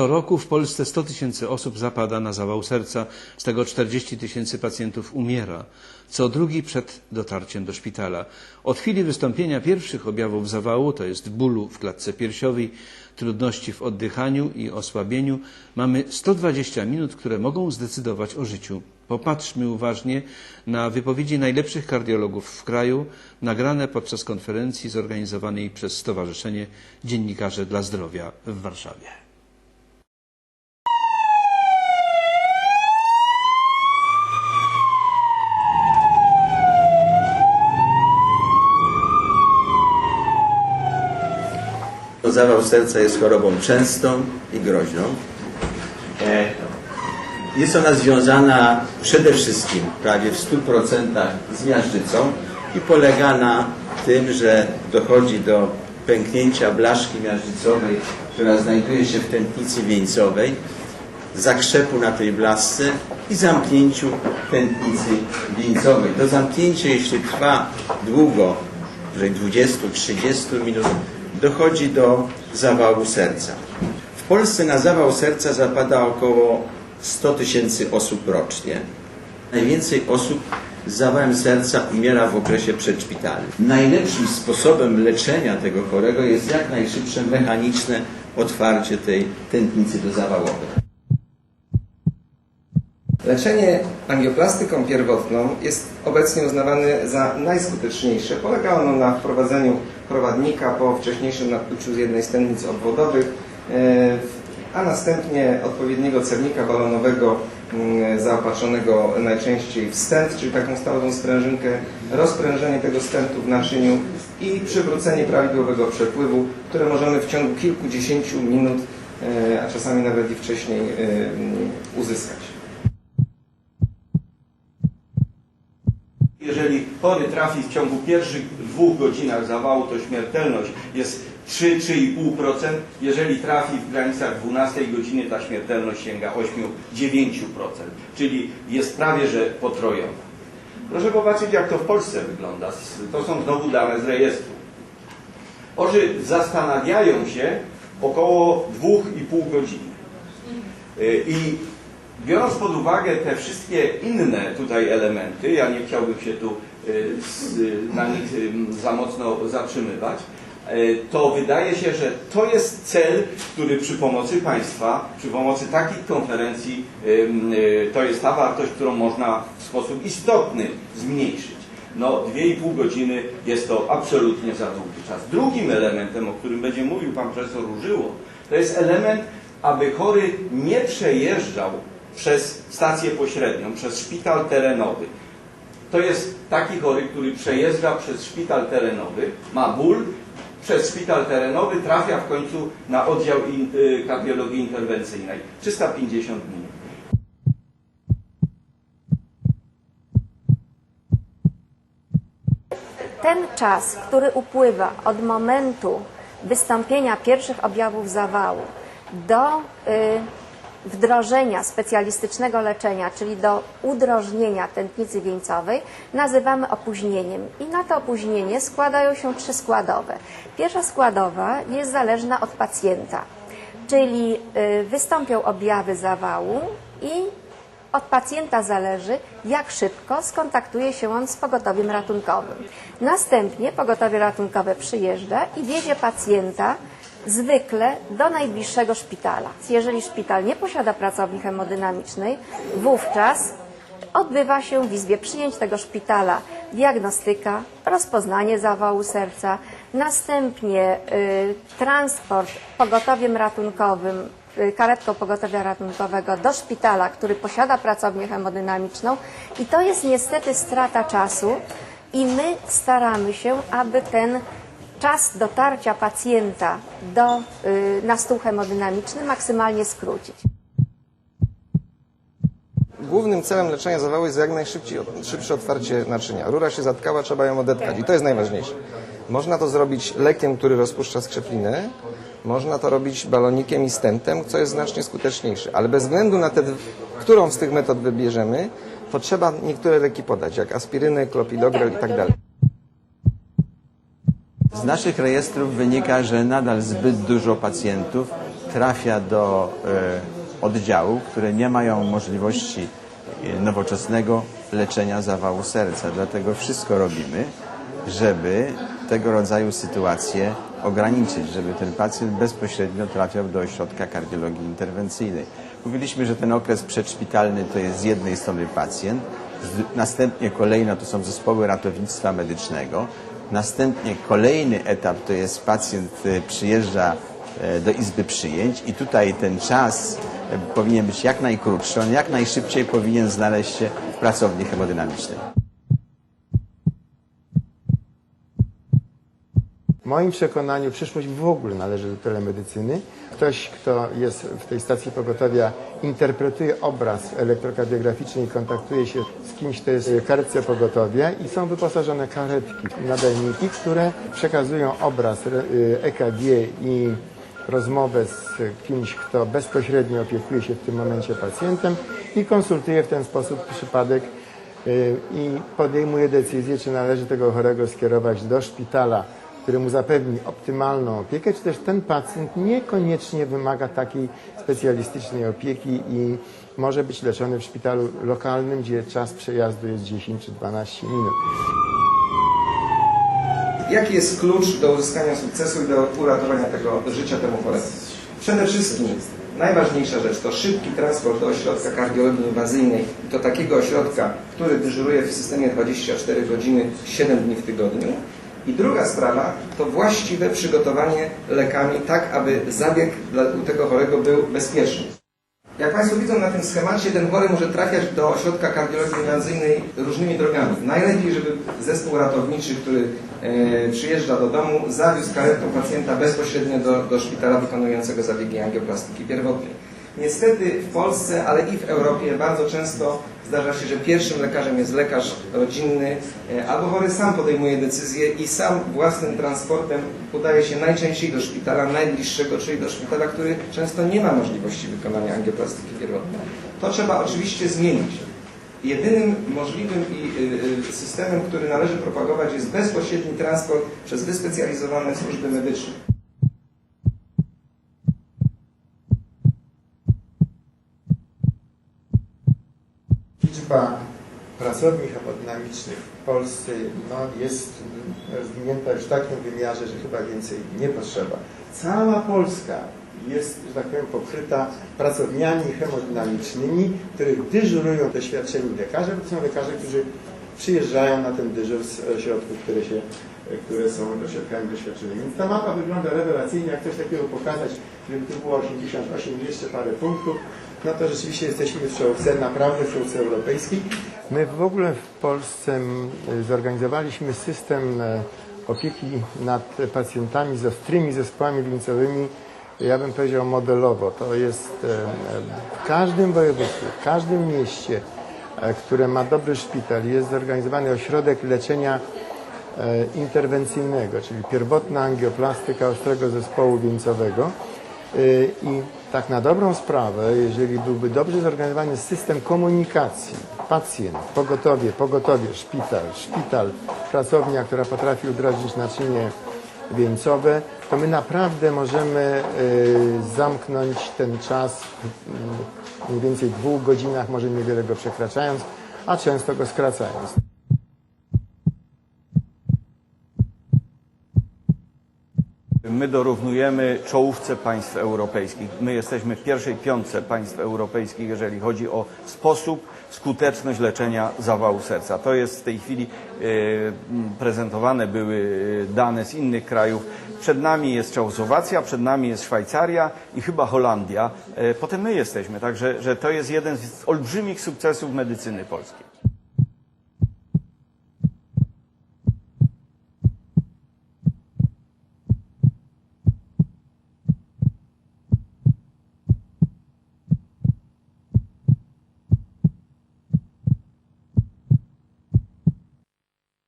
Co roku w Polsce 100 tysięcy osób zapada na zawał serca, z tego 40 tysięcy pacjentów umiera, co drugi przed dotarciem do szpitala. Od chwili wystąpienia pierwszych objawów zawału, to jest bólu w klatce piersiowej, trudności w oddychaniu i osłabieniu, mamy 120 minut, które mogą zdecydować o życiu. Popatrzmy uważnie na wypowiedzi najlepszych kardiologów w kraju, nagrane podczas konferencji zorganizowanej przez Stowarzyszenie Dziennikarzy dla Zdrowia w Warszawie. Zawał serca jest chorobą częstą i groźną. E, Jest ona związana przede wszystkim prawie w 100% z miażdżycą i polega na tym, że dochodzi do pęknięcia blaszki miażdżycowej, która znajduje się w tętnicy wieńcowej, zakrzepu na tej blasce i zamknięciu tętnicy wieńcowej. To zamknięcie, jeśli trwa długo, że 20-30 minut, dochodzi do zawału serca. W Polsce na zawał serca zapada około 100 tysięcy osób rocznie. Najwięcej osób z zawałem serca umiera w okresie przedszpitalnym. Najlepszym sposobem leczenia tego chorego jest jak najszybsze mechaniczne otwarcie tej tętnicy dozawałowej. Leczenie angioplastyką pierwotną jest obecnie uznawane za najskuteczniejsze. Polega ono na wprowadzeniu prowadnika po wcześniejszym nakłuciu z jednej z tętnic obwodowych, e, a następnie odpowiedniego cernika balonowego mm, zaopatrzonego najczęściej w stent, czyli taką stałą sprężynkę, rozprężenie tego stentu w naczyniu i przywrócenie prawidłowego przepływu, które możemy w ciągu kilkudziesięciu minut, e, a czasami nawet i wcześniej e, mm, uzyskać. Jeżeli chory trafi w ciągu pierwszych dwóch godzinach zawału, to śmiertelność jest 3-3,5%. Jeżeli trafi w granicach 12 godziny, ta śmiertelność sięga 8-9%, czyli jest prawie że potrojona. Proszę popatrzeć, jak to w Polsce wygląda. To są znowu dane z rejestru. Chorzy zastanawiają się około 2,5 godziny. Y, I biorąc pod uwagę te wszystkie inne tutaj elementy, ja nie chciałbym się tu y, z- na nich y, za mocno zatrzymywać, y, to wydaje się, że to jest cel, który przy pomocy państwa, przy pomocy takich konferencji, y, y, to jest ta wartość, którą można w sposób istotny zmniejszyć. No, 2,5 godziny jest to absolutnie za długi czas. Drugim elementem, o którym będzie mówił pan profesor Różyło, to jest element, aby chory nie przejeżdżał przez stację pośrednią, przez szpital terenowy. To jest taki chory, który przejeżdża przez szpital terenowy, ma ból, przez szpital terenowy trafia w końcu na oddział y, kardiologii interwencyjnej. 350 minut. Ten czas, który upływa od momentu wystąpienia pierwszych objawów zawału do y, wdrożenia specjalistycznego leczenia, czyli do udrożnienia tętnicy wieńcowej, nazywamy opóźnieniem. I na to opóźnienie składają się trzy składowe. Pierwsza składowa jest zależna od pacjenta, czyli y, wystąpią objawy zawału i od pacjenta zależy, jak szybko skontaktuje się on z pogotowiem ratunkowym. Następnie pogotowie ratunkowe przyjeżdża i wiezie pacjenta zwykle do najbliższego szpitala. Jeżeli szpital nie posiada pracowni hemodynamicznej, wówczas odbywa się w izbie przyjęć tego szpitala diagnostyka, rozpoznanie zawału serca, następnie y, transport pogotowiem ratunkowym, y, karetką pogotowia ratunkowego do szpitala, który posiada pracownię hemodynamiczną i to jest niestety strata czasu i my staramy się, aby ten czas dotarcia pacjenta do, y, na stół hemodynamiczny maksymalnie skrócić. Głównym celem leczenia zawału jest jak najszybciej szybsze otwarcie naczynia. Rura się zatkała, trzeba ją odetkać i to jest najważniejsze. Można to zrobić lekiem, który rozpuszcza skrzeplinę, można to robić balonikiem i stentem, co jest znacznie skuteczniejsze, ale bez względu na te, którą z tych metod wybierzemy, to trzeba niektóre leki podać, jak aspirynę, klopidogrel i tak dalej. Z naszych rejestrów wynika, że nadal zbyt dużo pacjentów trafia do e, oddziałów, które nie mają możliwości e, nowoczesnego leczenia zawału serca. Dlatego wszystko robimy, żeby tego rodzaju sytuacje ograniczyć, żeby ten pacjent bezpośrednio trafiał do ośrodka kardiologii interwencyjnej. Mówiliśmy, że ten okres przedszpitalny to jest z jednej strony pacjent, następnie kolejno to są zespoły ratownictwa medycznego, następnie kolejny etap to jest pacjent y, przyjeżdża e, do izby przyjęć i tutaj ten czas e, powinien być jak najkrótszy, on jak najszybciej powinien znaleźć się w pracowni hemodynamicznej. Moim przekonaniu przyszłość w ogóle należy do telemedycyny. Ktoś, kto jest w tej stacji pogotowia, interpretuje obraz elektrokardiograficzny i kontaktuje się z kimś, kto jest karetce pogotowia i są wyposażone karetki, nadajniki, które przekazują obraz EKG i rozmowę z kimś, kto bezpośrednio opiekuje się w tym momencie pacjentem i konsultuje w ten sposób przypadek y, i podejmuje decyzję, czy należy tego chorego skierować do szpitala, który mu zapewni optymalną opiekę, czy też ten pacjent niekoniecznie wymaga takiej specjalistycznej opieki i może być leczony w szpitalu lokalnym, gdzie czas przejazdu jest 10 czy 12 minut. Jaki jest klucz do uzyskania sukcesu i do uratowania tego życia temu choremu? Przede wszystkim najważniejsza rzecz to szybki transport do ośrodka kardiologii inwazyjnej, do takiego ośrodka, który dyżuruje w systemie 24 godziny 7 dni w tygodniu. I druga sprawa to właściwe przygotowanie lekami, tak aby zabieg dla u tego chorego był bezpieczny. Jak Państwo widzą na tym schemacie, ten chory może trafiać do ośrodka kardiologii inwazyjnej różnymi drogami. Najlepiej, żeby zespół ratowniczy, który e, przyjeżdża do domu, zawiózł karetką pacjenta bezpośrednio do, do szpitala wykonującego zabiegi angioplastyki pierwotnej. Niestety w Polsce, ale i w Europie bardzo często zdarza się, że pierwszym lekarzem jest lekarz rodzinny, e, albo chory sam podejmuje decyzję i sam własnym transportem udaje się najczęściej do szpitala najbliższego, czyli do szpitala, który często nie ma możliwości wykonania angioplastyki pierwotnej. To trzeba oczywiście zmienić. Jedynym możliwym y, y, systemem, który należy propagować jest bezpośredni transport przez wyspecjalizowane służby medyczne. Liczba pracowni hemodynamicznych w Polsce no, jest rozwinięta już w takim wymiarze, że chyba więcej nie potrzeba. Cała Polska jest, że tak powiem, pokryta pracowniami hemodynamicznymi, których dyżurują doświadczeni lekarze, bo to są lekarze, którzy przyjeżdżają na ten dyżur z ośrodków, które, się, które są ośrodkami doświadczonymi. Więc ta mapa wygląda rewelacyjnie, jak coś takiego pokazać, żeby tu było 88 i jeszcze parę punktów, no to rzeczywiście jesteśmy w czołówce, naprawdę w czołówce europejskiej. My w ogóle w Polsce zorganizowaliśmy system e, opieki nad pacjentami z ostrymi zespołami wieńcowymi, ja bym powiedział modelowo. To jest e, e, w każdym województwie, w każdym mieście, które ma dobry szpital, jest zorganizowany ośrodek leczenia interwencyjnego, czyli pierwotna angioplastyka ostrego zespołu wieńcowego. I tak na dobrą sprawę, jeżeli byłby dobrze zorganizowany system komunikacji, pacjent, pogotowie, pogotowie, szpital, szpital, pracownia, która potrafi udrożnić naczynie wieńcowe, to my naprawdę możemy y, zamknąć ten czas w mniej więcej dwóch godzinach, może niewiele go przekraczając, a często go skracając. My dorównujemy czołówce państw europejskich. My jesteśmy w pierwszej piątce państw europejskich, jeżeli chodzi o sposób, skuteczność leczenia zawału serca. To jest w tej chwili e, prezentowane były e, dane z innych krajów. Przed nami jest Czechosłowacja, przed nami jest Szwajcaria i chyba Holandia. E, potem my jesteśmy. Także że to jest jeden z olbrzymich sukcesów medycyny polskiej.